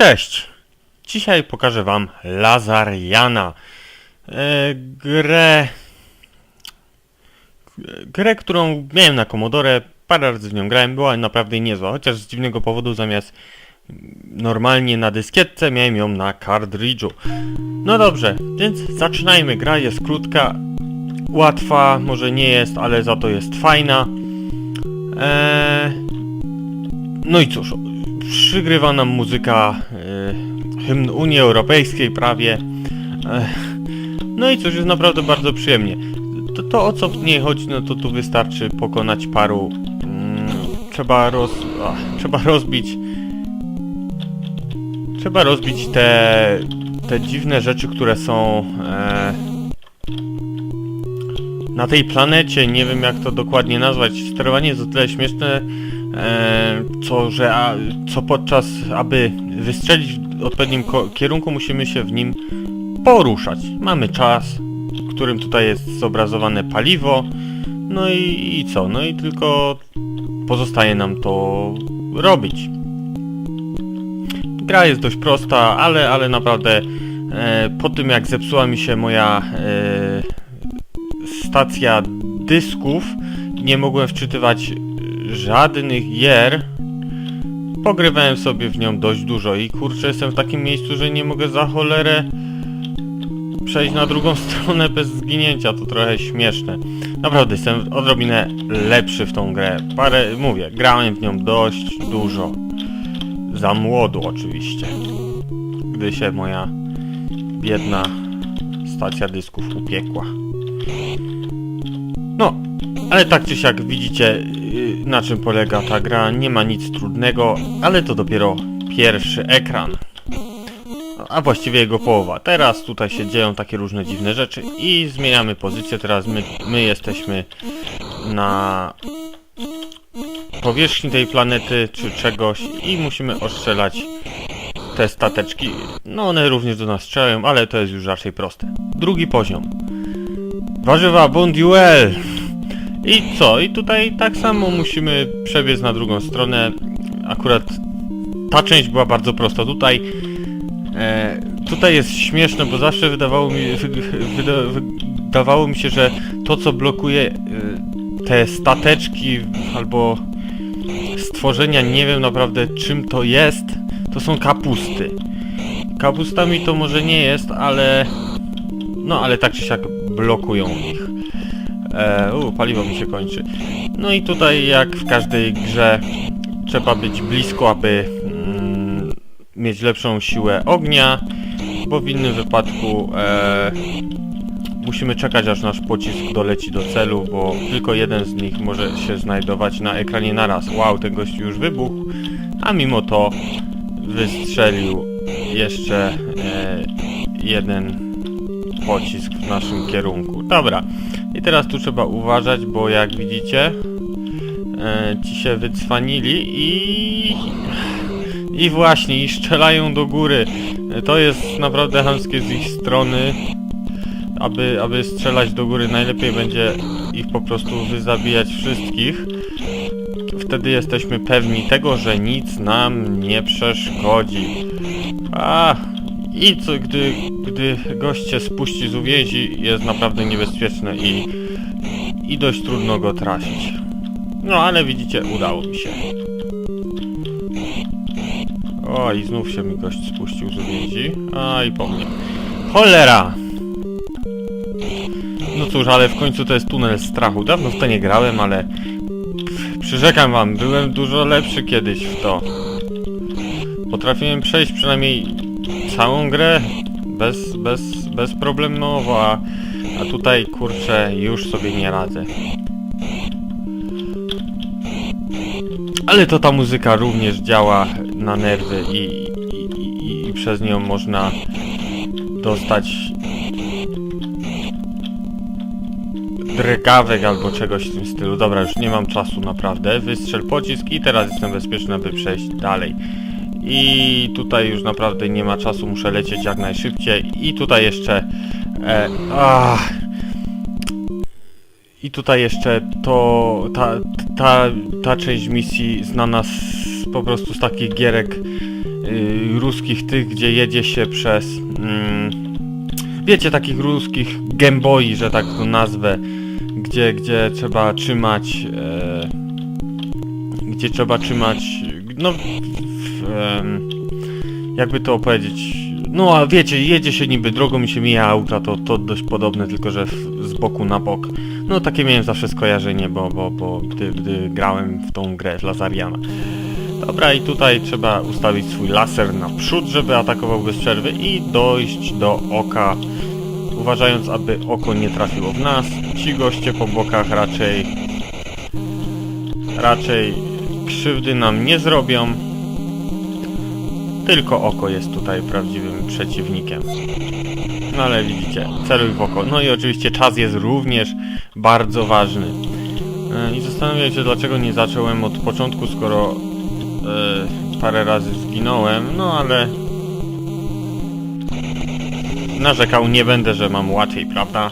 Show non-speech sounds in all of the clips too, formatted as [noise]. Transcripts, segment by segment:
Cześć! Dzisiaj pokażę wam Lazariana. E, grę... Grę, którą miałem na Commodore, parę razy w nią grałem, była naprawdę niezła, chociaż z dziwnego powodu zamiast normalnie na dyskietce miałem ją na kartridżu. No dobrze, więc zaczynajmy. Gra jest krótka, łatwa, może nie jest, ale za to jest fajna. Eee, no i cóż, przygrywa nam muzyka e, hymn Unii Europejskiej prawie. E, no i cóż, jest naprawdę bardzo przyjemnie. To, to o co w niej chodzi, no to tu wystarczy pokonać paru... Mm, trzeba roz... Ach, trzeba rozbić... Trzeba rozbić te... te dziwne rzeczy, które są... E, na tej planecie, nie wiem jak to dokładnie nazwać, sterowanie jest o tyle śmieszne, co, że a, co podczas, aby wystrzelić w odpowiednim kierunku, musimy się w nim poruszać. Mamy czas, w którym tutaj jest zobrazowane paliwo, no i, i co? No i tylko pozostaje nam to robić. Gra jest dość prosta, ale, ale naprawdę e, po tym jak zepsuła mi się moja e, stacja dysków, nie mogłem wczytywać żadnych gier. Pogrywałem sobie w nią dość dużo i kurczę jestem w takim miejscu, że nie mogę za cholerę przejść na drugą [laughs] stronę bez zginięcia, to trochę śmieszne. Naprawdę jestem odrobinę lepszy w tą grę. Parę, mówię, grałem w nią dość dużo. Za młodu oczywiście. Gdy się moja biedna stacja dysków upiekła. No, ale tak czy siak widzicie yy, na czym polega ta gra. Nie ma nic trudnego, ale to dopiero pierwszy ekran. A właściwie jego połowa. Teraz tutaj się dzieją takie różne dziwne rzeczy i zmieniamy pozycję. Teraz my, my jesteśmy na powierzchni tej planety czy czegoś i musimy ostrzelać te stateczki. No one również do nas strzelają, ale to jest już raczej proste. Drugi poziom. Warzywa Bonduel. I co? I tutaj tak samo musimy przebiec na drugą stronę. Akurat ta część była bardzo prosta. Tutaj e, tutaj jest śmieszne, bo zawsze wydawało mi, wy, wyda, wydawało mi się, że to co blokuje e, te stateczki albo stworzenia, nie wiem naprawdę czym to jest, to są kapusty. Kapustami to może nie jest, ale no ale tak czy siak blokują ich. E, u, paliwo mi się kończy. No i tutaj jak w każdej grze trzeba być blisko, aby mm, mieć lepszą siłę ognia, bo w innym wypadku e, musimy czekać aż nasz pocisk doleci do celu, bo tylko jeden z nich może się znajdować na ekranie naraz. Wow, ten gość już wybuchł, a mimo to wystrzelił jeszcze e, jeden pocisk w naszym kierunku. Dobra, i teraz tu trzeba uważać, bo jak widzicie, e, ci się wycwanili i... I właśnie, i strzelają do góry. To jest naprawdę chamskie z ich strony. Aby, aby strzelać do góry, najlepiej będzie ich po prostu wyzabijać wszystkich. Wtedy jesteśmy pewni tego, że nic nam nie przeszkodzi. A, i co, gdy, gdy gość się spuści z uwięzi, jest naprawdę niebezpieczne i, i dość trudno go trafić. No, ale widzicie, udało mi się. O, i znów się mi gość spuścił z uwięzi. A, i po mnie. Cholera! No cóż, ale w końcu to jest tunel strachu. Dawno w to nie grałem, ale... Przyrzekam wam, byłem dużo lepszy kiedyś w to. Potrafiłem przejść przynajmniej całą grę bez, bez, bez problemowo, a, a tutaj kurczę już sobie nie radzę. Ale to ta muzyka również działa na nerwy i, i, i, i przez nią można dostać drgawek albo czegoś w tym stylu. Dobra, już nie mam czasu naprawdę. Wystrzel pocisk i teraz jestem bezpieczny, aby przejść dalej. I tutaj już naprawdę nie ma czasu, muszę lecieć jak najszybciej. I tutaj jeszcze... E, ach, I tutaj jeszcze to... Ta, ta, ta część misji znana z, po prostu z takich gierek y, ruskich tych, gdzie jedzie się przez... Mm, wiecie, takich ruskich gemboi, że tak to nazwę, gdzie, gdzie trzeba trzymać... E, gdzie trzeba trzymać... No... Jakby to powiedzieć... No a wiecie, jedzie się niby drogą i się mija auta, to, to dość podobne, tylko że z boku na bok. No takie miałem zawsze skojarzenie, bo, bo, bo gdy, gdy grałem w tą grę w Lazariana. Dobra, i tutaj trzeba ustawić swój laser na przód, żeby atakował bez przerwy i dojść do oka, uważając, aby oko nie trafiło w nas. Ci goście po bokach raczej raczej krzywdy nam nie zrobią. Tylko oko jest tutaj prawdziwym przeciwnikiem. No ale widzicie, celuj w oko. No i oczywiście czas jest również bardzo ważny. E, I zastanawiam się, dlaczego nie zacząłem od początku, skoro e, parę razy zginąłem, no ale narzekał nie będę, że mam łatwiej, prawda?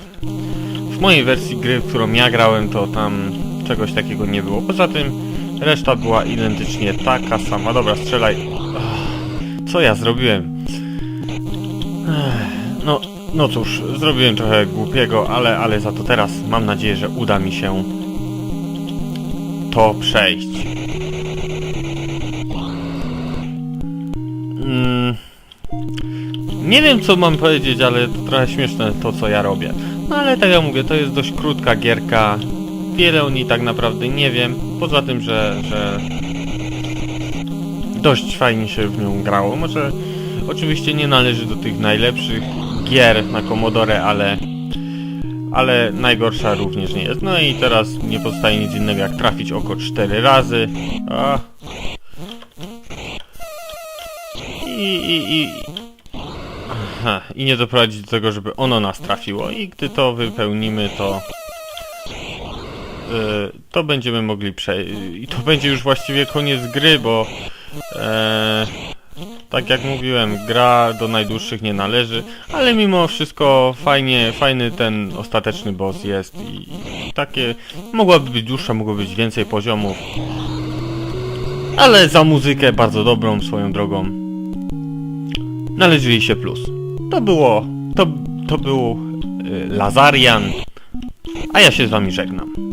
W mojej wersji gry, w którą ja grałem, to tam czegoś takiego nie było. Poza tym reszta była identycznie taka sama. Dobra, strzelaj. Co ja zrobiłem? No, no cóż, zrobiłem trochę głupiego, ale, ale za to teraz mam nadzieję, że uda mi się to przejść. Mm, nie wiem co mam powiedzieć, ale to trochę śmieszne to co ja robię. No ale tak jak mówię, to jest dość krótka gierka. Wiele o niej tak naprawdę nie wiem. Poza tym, że, że dość fajnie się w nią grało. Może oczywiście nie należy do tych najlepszych gier na Commodore, ale ale najgorsza również nie jest. No i teraz nie pozostaje nic innego jak trafić oko 4 razy. A. I, i, i, Aha, i nie doprowadzić do tego, żeby ono nas trafiło. I gdy to wypełnimy, to y, to będziemy mogli przejść. I to będzie już właściwie koniec gry, bo e, tak jak mówiłem, gra do najdłuższych nie należy, ale mimo wszystko fajnie, fajny ten ostateczny boss jest i, i takie mogłaby być dłuższa, mogłoby być więcej poziomów. Ale za muzykę bardzo dobrą swoją drogą należy jej się plus. To było, to, to był y, Lazarian, a ja się z wami żegnam.